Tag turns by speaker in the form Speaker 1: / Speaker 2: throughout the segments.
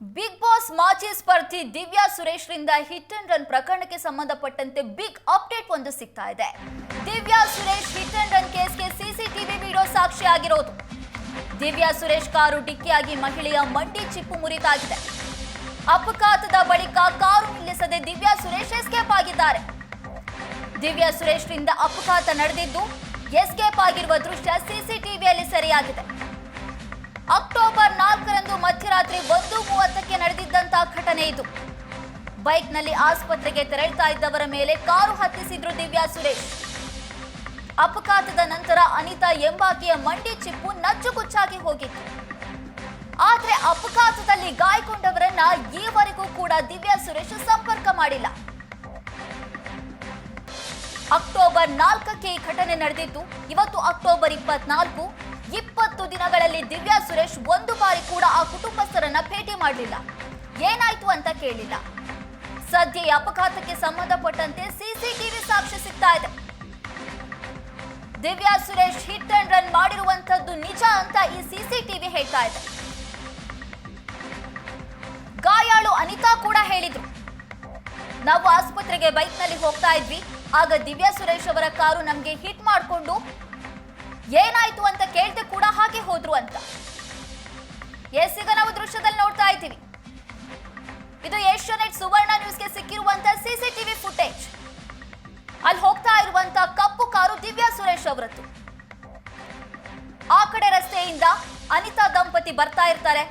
Speaker 1: Big boss ಮಾಜಿ ಸ್ಪರ್ಧಿ ದಿವ್ಯಾ ಸುರೇಶ್ರಿಂದ ಹಿಟ್ ಅಂಡ್ ರನ್ ಪ್ರಕರಣಕ್ಕೆ ಸಂಬಂಧಪಟ್ಟಂತೆ ಬಿಗ್ ಅಪ್ಡೇಟ್ ಒಂದು ಸಿಗ್ತಾ ಇದೆ. Divya Suresh hit and run ಕೇಸ್ಗೆ CCTV video ಸಾಕ್ಷಿಯಾಗಿರೋದು ದಿವ್ಯಾ ಸುರೇಶ್ ಕಾರು ಡಿಕ್ಕಿಯಾಗಿ ಮಹಿಳೆಯ ಮಂಡಿ ಚಿಪ್ಪು ಮುರಿತಾಗಿದೆ ಅಪಘಾತದ ಬಳಿಕ ಕಾರು ನಿಲ್ಲಿಸದೆ ದಿವ್ಯಾ ಸುರೇಶ್ ಎಸ್ಕೇಪ್ ಆಗಿದ್ದಾರೆ. ದಿವ್ಯಾ ಸುರೇಶ್ರಿಂದ ಅಪಘಾತ ನಡೆದಿದ್ದು ಎಸ್ಕೇಪ್ ಆಗಿರುವ ದೃಶ್ಯ ಸಿಸಿಟಿವಿಯಲ್ಲಿ ಸೆರೆಯಾಗಿದೆ. ಅಕ್ಟೋಬರ್ ನಾಲ್ಕರಂದು ಮಧ್ಯರಾತ್ರಿ ಒಂದು ಮೂವತ್ತಕ್ಕೆ ನಡೆದಿದ್ದಂತಹ ಘಟನೆ ಇದು. ಬೈಕ್ನಲ್ಲಿ ಆಸ್ಪತ್ರೆಗೆ ತೆರಳ್ತಾ ಇದ್ದವರ ಮೇಲೆ ಕಾರು ಹತ್ತಿಸಿದ್ರು ದಿವ್ಯಾ ಸುರೇಶ್. ಅಪಘಾತದ ನಂತರ ಅನಿತಾ ಎಂಬಾಕೆಯ ಮಂಡಿ ಚಿಪ್ಪು ನಚ್ಚುಗುಚ್ಚಾಗಿ ಹೋಗಿತ್ತು. ಆದ್ರೆ ಅಪಘಾತದಲ್ಲಿ ಗಾಯಗೊಂಡವರನ್ನ ಈವರೆಗೂ ಕೂಡ ದಿವ್ಯಾ ಸುರೇಶ್ ಸಂಪರ್ಕ ಮಾಡಿಲ್ಲ. ಅಕ್ಟೋಬರ್ ನಾಲ್ಕಕ್ಕೆ ಈ ಘಟನೆ ನಡೆದಿತ್ತು ಇವತ್ತು ಅಕ್ಟೋಬರ್ ಇಪ್ಪತ್ನಾಲ್ಕು ಇಪ್ಪತ್ತು ದಿನಗಳಲ್ಲಿ ದಿವ್ಯಾ ಸುರೇಶ್ ಒಂದು ಬಾರಿ ಕೂಡ ಆ ಕುಟುಂಬಸ್ಥರನ್ನ ಭೇಟಿ ಮಾಡಲಿಲ್ಲ. ಏನಾಯ್ತು ಅಂತ ಕೇಳಿಲ್ಲ. ಸದ್ಯ ಅಪಘಾತಕ್ಕೆ ಸಂಬಂಧಪಟ್ಟಂತೆ ಸಿಸಿಟಿವಿ ಸಾಕ್ಷಿ ಸಿಗ್ತಾ ಇದೆ. Divya Suresh hit and run ಮಾಡಿರುವಂತದ್ದು ನಿಜ ಅಂತ ಈ ಸಿಸಿಟಿವಿ ಹೇಳ್ತಾ ಇದೆ. ಗಾಯಾಳು ಅನಿತಾ ಕೂಡ ಹೇಳಿದ್ರು. ನಾವು ಆಸ್ಪತ್ರೆಗೆ ಬೈಕ್ನಲ್ಲಿ ಹೋಗ್ತಾ ಇದ್ವಿ. ಆಗ ದಿವ್ಯಾ ಸುರೇಶ್ ಅವರ ಕಾರು ನಮ್ಗೆ ಹಿಟ್ ಮಾಡಿಕೊಂಡು ಏನಾಯ್ತು ಅಂತ ಕೇಳ್ದೆ ಕೂಡ ಹಾಗೆ ಹೋದ್ರು ಅಂತ. ಎಸ್ ಈಗ ನಾವು ದೃಶ್ಯದಲ್ಲಿ ನೋಡ್ತಾ ಇದ್ದೀವಿ. ಇದು ಏಷ್ಯಾನೆಟ್ ಸುವರ್ಣ ನ್ಯೂಸ್ಗೆ ಸಿಕ್ಕಿರುವಂತ ಸಿಸಿಟಿವಿ ಫುಟೇಜ್. ಅಲ್ಲಿ ಹೋಗ್ತಾ ಇರುವಂತ ಕಪ್ಪು ಕಾರು ದಿವ್ಯಾ ಸುರೇಶ್ ಅವರದ್ದು. ಆ ಕಡೆ ರಸ್ತೆಯಿಂದ ಅನಿತಾ ದಂಪತಿ ಬರ್ತಾ ಇರ್ತಾರೆ.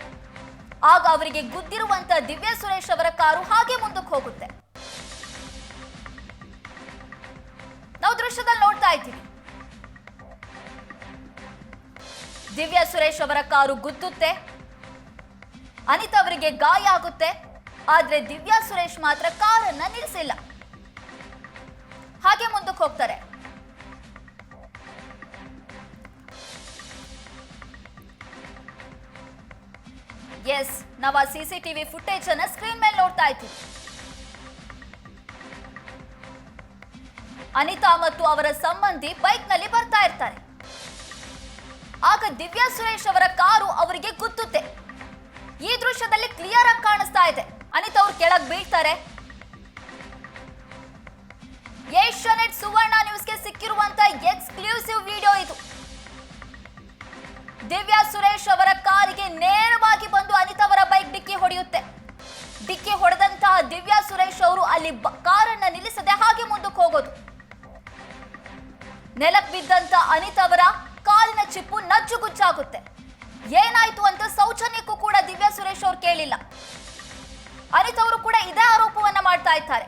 Speaker 1: ಆಗ ಅವರಿಗೆ ಗುದ್ದಿರುವಂತ ದಿವ್ಯಾ ಸುರೇಶ್ ಅವರ ಕಾರು ಹಾಗೆ ಮುಂದಕ್ಕೆ ಹೋಗುತ್ತೆ. ನಾವು ದೃಶ್ಯದಲ್ಲಿ ನೋಡ್ತಾ ಇದ್ದೀವಿ. ದಿವ್ಯಾ ಸುರೇಶ್ ಅವರ ಕಾರು ಗುದ್ದುತ್ತೆ. ಅನಿತಾ ಅವರಿಗೆ ಗಾಯ ಆಗುತ್ತೆ. ಆದ್ರೆ ದಿವ್ಯಾ ಸುರೇಶ್ ಮಾತ್ರ ಕಾರನ್ನ ನಿಲ್ಲಿಸಿಲ್ಲ. ಹಾಗೆ ಮುಂದಕ್ಕೆ ಹೋಗ್ತಾರೆ. ಎಸ್ ನಾವು ಆ ಸಿಸಿಟಿವಿ ಫುಟೇಜ್ ಅನ್ನ ಸ್ಕ್ರೀನ್ ಮೇಲೆ ನೋಡ್ತಾ ಇದ್ದೀವಿ ಅನಿತಾ ಮತ್ತು ಅವರ ಸಂಬಂಧಿ ಬೈಕ್ನಲ್ಲಿ ಬರ್ತಾ ಇರ್ತಾರೆ. ಆಗ ದಿವ್ಯಾ ಸುರೇಶ್ ಅವರ ಕಾರು ಅವರಿಗೆ ಗುತ್ತುತ್ತೆ ಈ ದೃಶ್ಯದಲ್ಲಿ ಕ್ಲಿಯರ್ ಆಗಿ ಕಾಣಿಸ್ತಾ ಇದೆ. ಅನಿತಾ ಅವ್ರು ಕೆಳಗ್ ಬೀಳ್ತಾರೆ. ಏಷ್ಯಾನೆಟ್ ಸುವರ್ಣ ನ್ಯೂಸ್ಗೆ ಸಿಕ್ಕಿರುವಂತ ಎಕ್ಸ್ಕ್ಲೂಸಿವ್ ವಿಡಿಯೋ ಇದು. ದಿವ್ಯಾ ಸುರೇಶ್ ಅವರ ಕಾರಿಗೆ ನೇರವಾಗಿ ಬಂದು ಅನಿತಾ ಅವರ ಬೈಕ್ ಡಿಕ್ಕಿ ಹೊಡೆಯುತ್ತೆ. ಡಿಕ್ಕಿ ಹೊಡೆದಂತಹ ದಿವ್ಯಾ ಸುರೇಶ್ ಅವರು ಅಲ್ಲಿ ಕಾರನ್ನ ನಿಲ್ಲಿಸದೆ ಹಾಗೆ ಮುಂದಕ್ಕೆ ಹೋಗೋದು. ನೆಲಕ್ ಬಿದ್ದಂತ ಅನಿತಾ ಅವರ ಕಾಲಿನ ಚಿಪ್ಪು ನಜ್ಜುಗುಜ್ಜಾಗುತ್ತೆ ಏನಾಯ್ತು ಅಂತ ಸೌಜನ್ಯಕ್ಕೂ ಕೂಡ ದಿವ್ಯಾ ಸುರೇಶ್ ಅವ್ರು ಕೇಳಿಲ್ಲ. ಅನಿತ್ ಅವರು ಕೂಡ ಇದೇ ಆರೋಪವನ್ನ ಮಾಡ್ತಾ ಇದ್ದಾರೆ.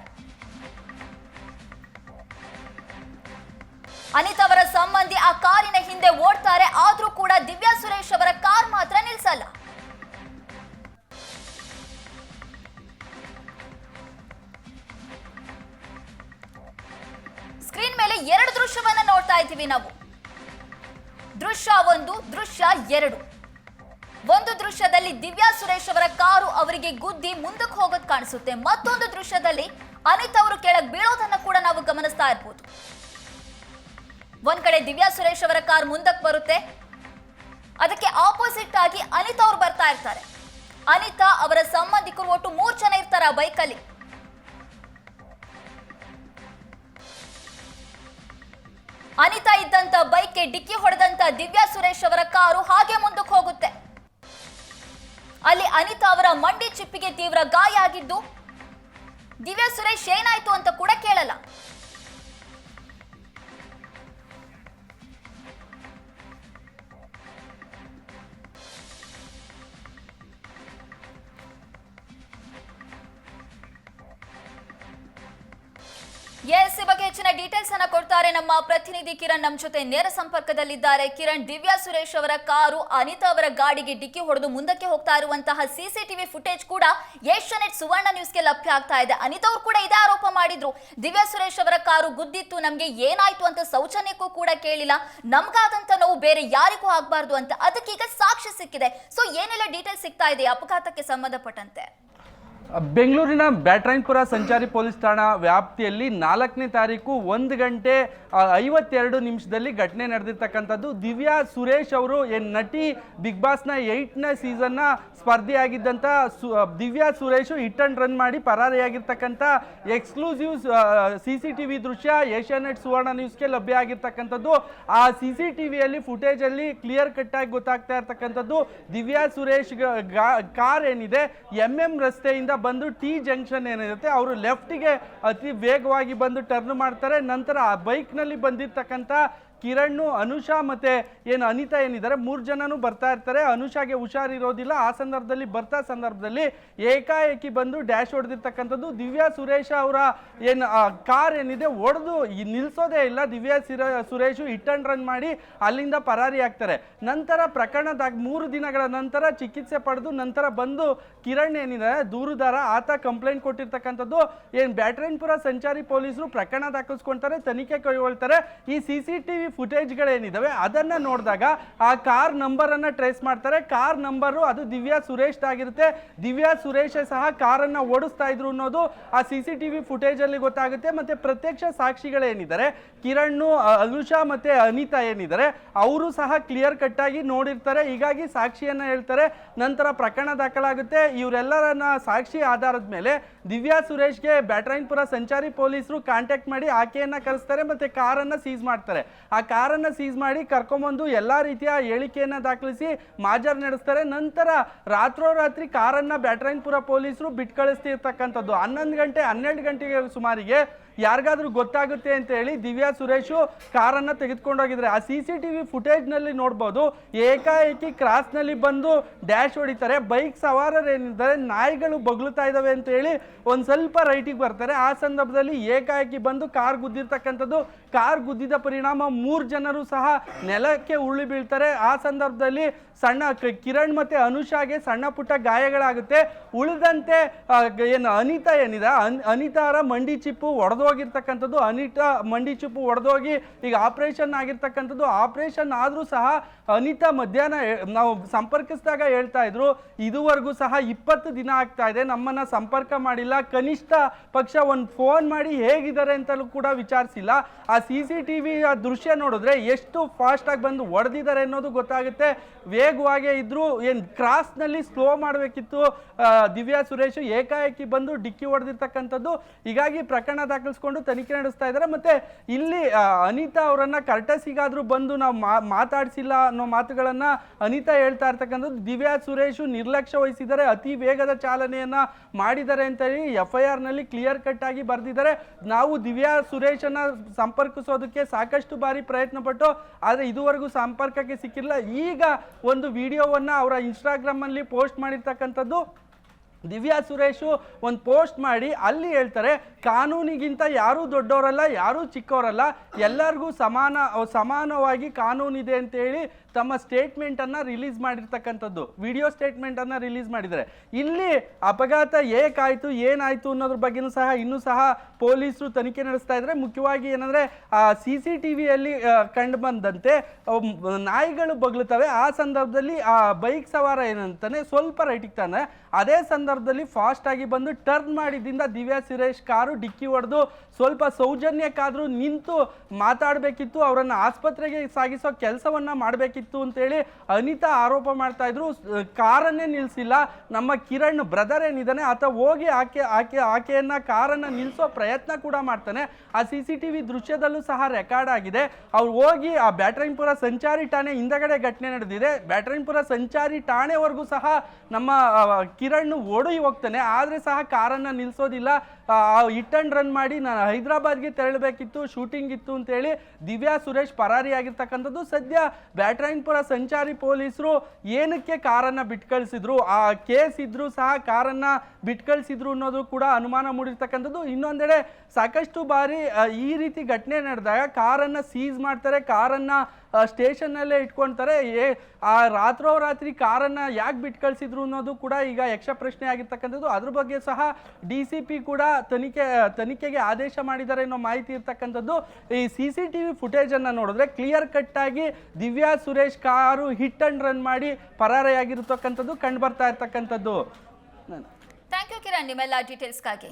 Speaker 1: ಅನಿತ್ ಅವರ ಸಂಬಂಧಿ ಆ ಕಾರಿನ ಹಿಂದೆ ಓಡ್ತಾರೆ, ಆದ್ರೂ ಕೂಡ ದಿವ್ಯಾ ಸುರೇಶ್ ಅವರ ಕಾರ್ ಮಾತ್ರ ನಿಲ್ಸಲ್ಲ. ಸ್ಕ್ರೀನ್ ಮೇಲೆ ಎರಡು ದೃಶ್ಯವನ್ನ ನೋಡ್ತಾ ಇದ್ದೀವಿ ನಾವು. ದೃಶ್ಯ, ಒಂದು ದೃಶ್ಯ, ಎರಡು. ಒಂದು ದೃಶ್ಯದಲ್ಲಿ ದಿವ್ಯಾ ಸುರೇಶ್ ಅವರ ಕಾರು ಅವರಿಗೆ ಗುದ್ದಿ ಮುಂದಕ್ಕೆ ಹೋಗೋದ್ ಕಾಣಿಸುತ್ತೆ. ಮತ್ತೊಂದು ದೃಶ್ಯದಲ್ಲಿ ಅನಿತಾ ಅವರು ಕೆಳಗೆ ಬೀಳೋದನ್ನ ಕೂಡ ನಾವು ಗಮನಿಸ್ತಾ ಇರ್ಬೋದು. ಒಂದ್ ಕಡೆ ದಿವ್ಯಾ ಸುರೇಶ್ ಅವರ ಕಾರ್ ಮುಂದಕ್ಕೆ ಬರುತ್ತೆ. ಅದಕ್ಕೆ ಆಪೋಸಿಟ್ ಆಗಿ ಅನಿತಾ ಅವರು ಬರ್ತಾ ಇರ್ತಾರೆ. ಅನಿತಾ ಅವರ ಸಂಬಂಧಿಕರು ಒಟ್ಟು ಮೂರ್ ಜನ ಇರ್ತಾರೆ ಆ ಬೈಕಲ್ಲಿ ಅನಿತಾ ಇದ್ದಂತ ಬೈಕ್ಗೆ ಡಿಕ್ಕಿ ಹೊಡೆದಂತ ದಿವ್ಯಾ ಸುರೇಶ್ ಅವರ ಕಾರು ಹಾಗೆ ಮುಂದಕ್ಕೆ ಹೋಗುತ್ತೆ. ಅಲ್ಲಿ ಅನಿತಾ ಅವರ ಮಂಡಿ ಚಿಪ್ಪಿಗೆ ತೀವ್ರ ಗಾಯ ಆಗಿದ್ದು, ದಿವ್ಯಾ ಸುರೇಶ್ ಏನಾಯ್ತು ಅಂತ ಕೂಡ ಕೇಳಲ್ಲ. ಎಸ್ ಈ ಬಗ್ಗೆ ಹೆಚ್ಚಿನ ಡೀಟೇಲ್ಸ್ ಅನ್ನ ಕೊಡ್ತಾರೆ ನಮ್ಮ ಪ್ರತಿನಿಧಿ ಕಿರಣ್. ನಮ್ಮ ಜೊತೆ ನೇರ ಸಂಪರ್ಕದಲ್ಲಿದ್ದಾರೆ ಕಿರಣ್. ದಿವ್ಯಾ ಸುರೇಶ್ ಅವರ ಕಾರು, ಅನಿತಾ ಅವರ ಗಾಡಿಗೆ ಡಿಕ್ಕಿ ಹೊಡೆದು ಮುಂದಕ್ಕೆ ಹೋಗ್ತಾ ಇರುವಂತಹ ಸಿಸಿಟಿವಿ ಫುಟೇಜ್ ಕೂಡ ಏಷ್ಯಾನೆಟ್ ಸುವರ್ಣ ನ್ಯೂಸ್ಗೆ ಲಭ್ಯ ಆಗ್ತಾ ಇದೆ. ಅನಿತಾ ಅವರು ಕೂಡ ಇದೇ ಆರೋಪ ಮಾಡಿದ್ರು. ದಿವ್ಯಾ ಸುರೇಶ್ ಅವರ ಕಾರು ಗುದ್ದಿತ್ತು, ನಮಗೆ ಏನಾಯ್ತು ಅಂತ ಸೌಜನ್ಯಕ್ಕೂ ಕೂಡ ಕೇಳಿಲ್ಲ. ನಮ್ಗಾದಂತ ನೋವು ಬೇರೆ ಯಾರಿಗೂ ಆಗ್ಬಾರ್ದು ಅಂತ ಅದಕ್ಕೀಗ ಸಾಕ್ಷಿ ಸಿಕ್ಕಿದೆ. ಸೊ ಏನೆಲ್ಲ ಡೀಟೇಲ್ಸ್ ಸಿಗ್ತಾ ಇದೆ ಅಪಘಾತಕ್ಕೆ ಸಂಬಂಧಪಟ್ಟಂತೆ?
Speaker 2: ಬೆಂಗಳೂರಿನ ಬ್ಯಾಟ್ರಾಯನ್ಪುರ ಸಂಚಾರಿ ಪೊಲೀಸ್ ಠಾಣಾ ವ್ಯಾಪ್ತಿಯಲ್ಲಿ ನಾಲ್ಕನೇ ತಾರೀಕು ಒಂದು ಗಂಟೆ ಐವತ್ತೆರಡು ನಿಮಿಷದಲ್ಲಿ ಘಟನೆ ನಡೆದಿರ್ತಕ್ಕಂಥದ್ದು. ದಿವ್ಯಾ ಸುರೇಶ್ ಅವರು ಎನ್ ನಟಿ ಬಿಗ್ ಬಾಸ್ನ ಏಯ್ಟ್ನ ಸೀಸನ್ನ ಸ್ಪರ್ಧೆಯಾಗಿದ್ದಂಥ ಸು Divya Suresh hit and run ಮಾಡಿ ಪರಾರಿಯಾಗಿರ್ತಕ್ಕಂಥ exclusive C C T V ದೃಶ್ಯ ಏಷ್ಯಾನೆಟ್ ಸುವರ್ಣ ನ್ಯೂಸ್ಗೆ ಲಭ್ಯ ಆಗಿರ್ತಕ್ಕಂಥದ್ದು. ಆ ಸಿ ಸಿ ಟಿ ವಿಯಲ್ಲಿ ಫುಟೇಜಲ್ಲಿ ಕ್ಲಿಯರ್ ಕಟ್ ಆಗಿ ಗೊತ್ತಾಗ್ತಾ ಇರ್ತಕ್ಕಂಥದ್ದು. ದಿವ್ಯಾ ಸುರೇಶ್ ಕಾರ್ ಏನಿದೆ, ಎಂ ಎಂ ರಸ್ತೆಯಿಂದ ಬಂದು ಟಿ ಜಂಕ್ಷನ್ ಏನಿರುತ್ತೆ, ಅವರು ಲೆಫ್ಟಿಗೆ ಅತಿ ವೇಗವಾಗಿ ಬಂದು ಟರ್ನ್ ಮಾಡ್ತಾರೆ. ನಂತರ ಆ ಬೈಕ್ನಲ್ಲಿ ಬಂದಿರ್ತಕ್ಕಂಥ ಕಿರಣ್ ಅನುಷಾ ಮತ್ತೆ ಏನು ಅನಿತಾ ಏನಿದ್ದಾರೆ, ಮೂರು ಜನನೂ ಬರ್ತಾ ಇರ್ತಾರೆ. ಅನುಷಾಗೆ ಹುಷಾರಿರೋದಿಲ್ಲ. ಆ ಸಂದರ್ಭದಲ್ಲಿ, ಬರ್ತಾ ಸಂದರ್ಭದಲ್ಲಿ ಏಕಾಏಕಿ ಬಂದು ಡ್ಯಾಶ್ ಹೊಡೆದಿರ್ತಕ್ಕಂಥದ್ದು ದಿವ್ಯಾ ಸುರೇಶ ಅವರ ಏನು ಕಾರ್ ಏನಿದೆ, ಒಡೆದು ನಿಲ್ಸೋದೇ ಇಲ್ಲ. ದಿವ್ಯಾ ಸಿರ, ಸುರೇಶು ಹಿಟ್ ಅಂಡ್ ರನ್ ಮಾಡಿ ಅಲ್ಲಿಂದ ಪರಾರಿ ಆಗ್ತಾರೆ. ನಂತರ ಪ್ರಕರಣದ ಮೂರು ದಿನಗಳ ನಂತರ ಚಿಕಿತ್ಸೆ ಪಡೆದು ನಂತರ ಬಂದು ಕಿರಣ್ ಏನಿದೆ, ದೂರುದಾರ, ಆತ ಕಂಪ್ಲೇಂಟ್ ಕೊಟ್ಟಿರ್ತಕ್ಕಂಥದ್ದು ಏನು ಬ್ಯಾಟ್ರನ್ಪುರ ಸಂಚಾರಿ ಪೊಲೀಸರು ಪ್ರಕರಣ ದಾಖಲಿಸ್ಕೊಳ್ತಾರೆ ತನಿಖೆ ಕೈಗೊಳ್ತಾರೆ. ಈ ಸಿ ಸಿ ಟಿ ವಿ ಫುಟೇಜ್ಗಳೇನಿದಾವೆ ಅದನ್ನ ನೋಡಿದಾಗ ಆ ಕಾರ್ ನಂಬರ್ ಅನ್ನ ಟ್ರೇಸ್ ಮಾಡ್ತಾರೆ. ಕಾರ್ ನಂಬರು ಅದು ದಿವ್ಯಾ ಸುರೇಶ್ ಆಗಿರುತ್ತೆ. ದಿವ್ಯಾ ಸುರೇಶ್ ಸಹ ಕಾರನ್ನ ಓಡಿಸ್ತಾ ಇದ್ರು ಅನ್ನೋದು ಆ C C T V footage ಅಲ್ಲಿ ಗೊತ್ತಾಗುತ್ತೆ. ಮತ್ತೆ ಪ್ರತ್ಯಕ್ಷ ಸಾಕ್ಷಿಗಳೇನಿದ್ದಾರೆ ಕಿರಣ್ ಅನುಷಾ ಮತ್ತೆ ಅನಿತಾ ಏನಿದ್ದಾರೆ ಅವರು ಸಹ ಕ್ಲಿಯರ್ ಕಟ್ ಆಗಿ ನೋಡಿರ್ತಾರೆ. ಹೀಗಾಗಿ ಸಾಕ್ಷಿಯನ್ನ ಹೇಳ್ತಾರೆ. ನಂತರ ಪ್ರಕರಣ ದಾಖಲಾಗುತ್ತೆ. ಇವರೆಲ್ಲರನ್ನ ಸಾಕ್ಷಿ ಆಧಾರದ ಮೇಲೆ ದಿವ್ಯಾ ಸುರೇಶ್ಗೆ ಬ್ಯಾಟ್ರಾಯನ್ಪುರ ಸಂಚಾರಿ ಪೊಲೀಸರು ಕಾಂಟ್ಯಾಕ್ಟ್ ಮಾಡಿ ಆಕೆಯನ್ನ ಕರೆಸ್ತಾರೆ. ಮತ್ತೆ ಕಾರನ್ನ ಸೀಸ್ ಮಾಡ್ತಾರೆ. ಕಾರನ್ನ ಸೀಸ್ ಮಾಡಿ ಕರ್ಕೊಂಬಂದು ಎಲ್ಲ ರೀತಿಯ ಹೇಳಿಕೆಯನ್ನು ದಾಖಲಿಸಿ ಮಾಜರ್ ನಡೆಸ್ತಾರೆ. ನಂತರ ರಾತ್ರೋರಾತ್ರಿ ಕಾರನ್ನು ಬ್ಯಾಟ್ರಾಯನ್ಪುರ ಪೊಲೀಸರು ಬಿಟ್ಟು ಕಳಿಸ್ತಿರ್ತಕ್ಕಂಥದ್ದು. ಹನ್ನೊಂದು ಗಂಟೆ ಹನ್ನೆರಡು ಗಂಟೆಗೆ ಸುಮಾರಿಗೆ ಯಾರಿಗಾದ್ರೂ ಗೊತ್ತಾಗುತ್ತೆ ಅಂತ ಹೇಳಿ ದಿವ್ಯಾ ಸುರೇಶು ಕಾರನ್ನ ತೆಗೆದುಕೊಂಡೋಗಿದ್ರೆ ಆ ಸಿ ಸಿ ಟಿ ವಿ ಫುಟೇಜ್ನಲ್ಲಿ ನೋಡ್ಬೋದು, ಏಕಾಏಕಿ ಕ್ರಾಸ್ನಲ್ಲಿ ಬಂದು ಡ್ಯಾಶ್ ಹೊಡಿತಾರೆ. ಬೈಕ್ ಸವಾರರು ಏನಿದ್ದಾರೆ ನಾಯಿಗಳು ಬಗ್ಲುತ್ತಾ ಇದ್ದಾವೆ ಅಂತ ಹೇಳಿ ಒಂದು ಸ್ವಲ್ಪ ರೈಟಿಗೆ ಬರ್ತಾರೆ. ಆ ಸಂದರ್ಭದಲ್ಲಿ ಏಕಾಏಕಿ ಬಂದು ಕಾರ್ ಗುದ್ದಿರ್ತಕ್ಕಂಥದ್ದು. ಕಾರ್ ಗುದ್ದಿದ ಪರಿಣಾಮ ಮೂರು ಜನರು ಸಹ ನೆಲಕ್ಕೆ ಉರುಳಿ ಬೀಳ್ತಾರೆ. ಆ ಸಂದರ್ಭದಲ್ಲಿ ಸಣ್ಣ ಕಿರಣ್ ಮತ್ತೆ ಅನುಷಾಗೆ ಸಣ್ಣ ಪುಟ್ಟ ಗಾಯಗಳಾಗುತ್ತೆ. ಉಳಿದಂತೆ ಏನು ಅನಿತಾ ಏನಿದೆ? ಅನ್ ಅನಿತಾರ ಮಂಡಿ ಚಿಪ್ಪು ಒಡೆದೋಗಿರ್ತಕ್ಕಂಥದ್ದು ಅನಿತಾ ಮಂಡಿ ಚುಪ್ಪು ಒಡೆದೋಗಿ ಈಗ ಆಪರೇಷನ್ ಆಗಿರ್ತಕ್ಕಂಥದ್ದು. ಆಪರೇಷನ್ ಆದರೂ ಸಹ ಅನಿತಾ ಮಧ್ಯಾಹ್ನ ನಾವು ಸಂಪರ್ಕಿಸಿದಾಗ ಹೇಳ್ತಾ ಇದ್ರು, ಇದುವರೆಗೂ ಸಹ ಇಪ್ಪತ್ತು ದಿನ ಆಗ್ತಾ ಇದೆ. ನಮ್ಮನ್ನ ಸಂಪರ್ಕ ಮಾಡಿಲ್ಲ. ಕನಿಷ್ಠ ಪಕ್ಷ ಒಂದು ಫೋನ್ ಮಾಡಿ ಹೇಗಿದ್ದಾರೆ ಅಂತಲೂ ಕೂಡ ವಿಚಾರಿಸಿಲ್ಲ. ಆ ಸಿ ಸಿ ಟಿ ವಿ ದೃಶ್ಯ ನೋಡಿದ್ರೆ ಎಷ್ಟು ಫಾಸ್ಟ್ ಆಗಿ ಬಂದು ಹೊಡೆದಿದ್ದಾರೆ ಅನ್ನೋದು ಗೊತ್ತಾಗುತ್ತೆ. ವೇಗವಾಗೇ ಇದ್ರು, ಏನು ಕ್ರಾಸ್ನಲ್ಲಿ ಸ್ಲೋ ಮಾಡಬೇಕಿತ್ತು ದಿವ್ಯಾ ಸುರೇಶ್ ಏಕಾಏಕಿ ಬಂದು ಡಿಕ್ಕಿ ಹೊಡೆದಿರ್ತಕ್ಕಂಥದ್ದು. ಹೀಗಾಗಿ ಪ್ರಕರಣ ದಾಖಲಿಸ್ಕೊಂಡು ತನಿಖೆ ನಡೆಸ್ತಾ ಇದ್ದಾರೆ. ಮತ್ತೆ ಇಲ್ಲಿ ಅನಿತಾ ಅವರನ್ನ ಕರ್ಟಸಿಗಾದ್ರೂ ಬಂದು ನಾವು ಮಾತಾಡ್ಸಿಲ್ಲ ಅನ್ನೋ ಮಾತುಗಳನ್ನ ಅನಿತಾ ಹೇಳ್ತಾ ಇರ್ತಕ್ಕಂಥದ್ದು. ದಿವ್ಯಾ ಸುರೇಶ್ ನಿರ್ಲಕ್ಷ್ಯ ವಹಿಸಿದ್ದಾರೆ, ಅತಿ ವೇಗದ ಚಾಲನೆಯನ್ನ ಮಾಡಿದ್ದಾರೆ ಅಂತ ಹೇಳಿ ಎಫ್ ಐ ಆರ್ನಲ್ಲಿ ಕ್ಲಿಯರ್ ಕಟ್ ಆಗಿ ಬರೆದಿದ್ದಾರೆ. ನಾವು ದಿವ್ಯಾ ಸುರೇಶನ್ನ ಸಂಪರ್ಕಿಸೋದಕ್ಕೆ ಸಾಕಷ್ಟು ಬಾರಿ ಪ್ರಯತ್ನ ಪಟ್ಟು, ಆದ್ರೆ ಇದುವರೆಗೂ ಸಂಪರ್ಕಕ್ಕೆ ಸಿಕ್ಕಿಲ್ಲ. ಈಗ ಒಂದು ವಿಡಿಯೋವನ್ನ ಅವರ ಇನ್ಸ್ಟಾಗ್ರಾಮ್ ಅಲ್ಲಿ ಪೋಸ್ಟ್ ಮಾಡಿರ್ತಕ್ಕಂಥದ್ದು ದಿವ್ಯಾ ಸುರೇಶು ಒಂದು ಪೋಸ್ಟ್ ಮಾಡಿ ಅಲ್ಲಿ ಹೇಳ್ತಾರೆ, ಕಾನೂನಿಗಿಂತ ಯಾರೂ ದೊಡ್ಡವರಲ್ಲ, ಯಾರೂ ಚಿಕ್ಕವರಲ್ಲ, ಎಲ್ಲರಿಗೂ ಸಮಾನ ಸಮಾನವಾಗಿ ಕಾನೂನಿದೆ ಅಂತ ಹೇಳಿ ತಮ್ಮ ಸ್ಟೇಟ್ಮೆಂಟ್ ಅನ್ನ ರಿಲೀಸ್ ಮಾಡಿರ್ತಕ್ಕಂಥದ್ದು. ವಿಡಿಯೋ ಸ್ಟೇಟ್ಮೆಂಟ್ ಅನ್ನ ರಿಲೀಸ್ ಮಾಡಿದ್ದಾರೆ. ಇಲ್ಲಿ ಅಪಘಾತ ಏಕಾಯಿತು, ಏನಾಯ್ತು ಅನ್ನೋದ್ರ ಬಗ್ಗೆನೂ ಸಹ, ಇನ್ನೂ ಸಹ ಪೊಲೀಸರು ತನಿಖೆ ನಡೆಸ್ತಾ ಇದ್ದಾರೆ ಮುಖ್ಯವಾಗಿ ಏನಂದ್ರೆ ಸಿ ಸಿ ಟಿ ವಿಯಲ್ಲಿ ಕಂಡು ಬಂದಂತೆ ನಾಯಿಗಳು ಬಗ್ಲುತ್ತವೆ. ಆ ಸಂದರ್ಭದಲ್ಲಿ, ಆ, ಬೈಕ್ ಸವಾರ ಏನಂತಾನೆ ಸ್ವಲ್ಪ ರೈಟಿಗೆ ತಾನೆ. ಅದೇ ಸಂದರ್ಭದಲ್ಲಿ ಫಾಸ್ಟ್ ಆಗಿ ಬಂದು ಟರ್ನ್ ಮಾಡಿದ್ದಿಂದ ದಿವ್ಯಾ ಸುರೇಶ್ ಕಾರು ಡಿಕ್ಕಿ ಹೊಡೆದು ಸ್ವಲ್ಪ ಸೌಜನ್ಯಕ್ಕಾದರೂ ನಿಂತು ಮಾತಾಡಬೇಕಿತ್ತು. ಅವರನ್ನು ಆಸ್ಪತ್ರೆಗೆ ಸಾಗಿಸೋ ಕೆಲಸವನ್ನ ಮಾಡಬೇಕಿತ್ತು. ಅಂತೇಳಿ ಅನಿತಾ ಆರೋಪ ಮಾಡ್ತಾ ಇದ್ರು. ಕಾರನ್ನೇ ನಿಲ್ಲಿಸಿಲ್ಲ ನಮ್ಮ ಕಿರಣ್ ಬ್ರದರ್ ಏನಿದ್ದಾನೆ ಆತ ಹೋಗಿ ಆಕೆ ಆಕೆ, ಆಕೆಯನ್ನ ಕಾರನ್ನ ನಿಲ್ಸೋ ಪ್ರಯತ್ನ ಕೂಡ ಮಾಡ್ತಾನೆ. ಆ ಸಿ ಸಿ ಟಿ ವಿ ದೃಶ್ಯದಲ್ಲೂ ಸಹ ರೆಕಾರ್ಡ್ ಆಗಿದೆ. ಅವ್ರು ಹೋಗಿ ಆ ಬ್ಯಾಟ್ರಾಯನ್ಪುರ ಸಂಚಾರಿ ಠಾಣೆ ಹಿಂದಗಡೆ ಘಟನೆ ನಡೆದಿದೆ. ಬ್ಯಾಟ್ರಾಯನ್ಪುರ ಸಂಚಾರಿ ಠಾಣೆವರೆಗೂ ಸಹ ನಮ್ಮ ಕಿರಣ್ ಓಡಿ ಹೋಗ್ತಾನೆ. ಆದ್ರೆ ಸಹ ಕಾರನ್ನ ನಿಲ್ಸೋದಿಲ್ಲ. ಹಿಟ್ ಅಂಡ್ ರನ್ ಮಾಡಿ ನಾನು ಹೈದರಾಬಾದ್ಗೆ ತೆರಳಬೇಕಿತ್ತು ಶೂಟಿಂಗ್ ಇತ್ತು ಅಂತೇಳಿ ದಿವ್ಯಾ ಸುರೇಶ್ ಪರಾರಿ ಆಗಿರ್ತಕ್ಕಂಥದ್ದು. ಸದ್ಯ ಬ್ಯಾಟ್ರಾಯನ್ಪುರ ಸಂಚಾರಿ ಪೊಲೀಸರು ಏನಕ್ಕೆ ಕಾರನ್ನು ಬಿಟ್ಟು ಕಳಿಸಿದ್ರು ಆ ಕೇಸ್ ಇದ್ರೂ ಸಹ ಕಾರನ್ನು ಬಿಟ್ಟು ಕಳಿಸಿದ್ರು ಅನ್ನೋದು ಕೂಡ ಅನುಮಾನ ಮೂಡಿರ್ತಕ್ಕಂಥದ್ದು. ಇನ್ನೊಂದೆಡೆ ಸಾಕಷ್ಟು ಬಾರಿ ಈ ರೀತಿ ಘಟನೆ ನಡೆದಾಗ ಕಾರನ್ನು ಸೀಸ್ ಮಾಡ್ತಾರೆ, ಕಾರನ್ನ ಸ್ಟೇಷನ್ನಲ್ಲೇ ಇಟ್ಕೊಳ್ತಾರೆ ಏ, ಆ ರಾತ್ರೋರಾತ್ರಿ ಕಾರನ್ನ ಯಾಕೆ ಬಿಟ್ಟು ಕಳಿಸಿದ್ರು ಅನ್ನೋದು ಕೂಡ ಈಗ ಯಕ್ಷ ಪ್ರಶ್ನೆ ಆಗಿರ್ತಕ್ಕಂಥದ್ದು. ಅದ್ರ ಬಗ್ಗೆ ಸಹ ಡಿ ಸಿ ಪಿ ಕೂಡ ತನಿಖೆ, ತನಿಖೆಗೆ ಆದೇಶ ಮಾಡಿದ್ದಾರೆ ಅನ್ನೋ ಮಾಹಿತಿ ಇರ್ತಕ್ಕಂಥದ್ದು. ಈ ಸಿ ಸಿ ಟಿ ವಿ ಫುಟೇಜನ್ನು ನೋಡಿದ್ರೆ ಕ್ಲಿಯರ್ ಕಟ್ ಆಗಿ Divya Suresh car hit and run ಮಾಡಿ ಪರಾರಿಯಾಗಿರ್ತಕ್ಕಂಥದ್ದು ಕಂಡು ಬರ್ತಾ ಇರ್ತಕ್ಕಂಥದ್ದು.
Speaker 1: ಥ್ಯಾಂಕ್ ಯು ಕಿರಣ್ ನಿಮ್ಮೆಲ್ಲ ಡೀಟೇಲ್ಸ್ಗಾಗಿ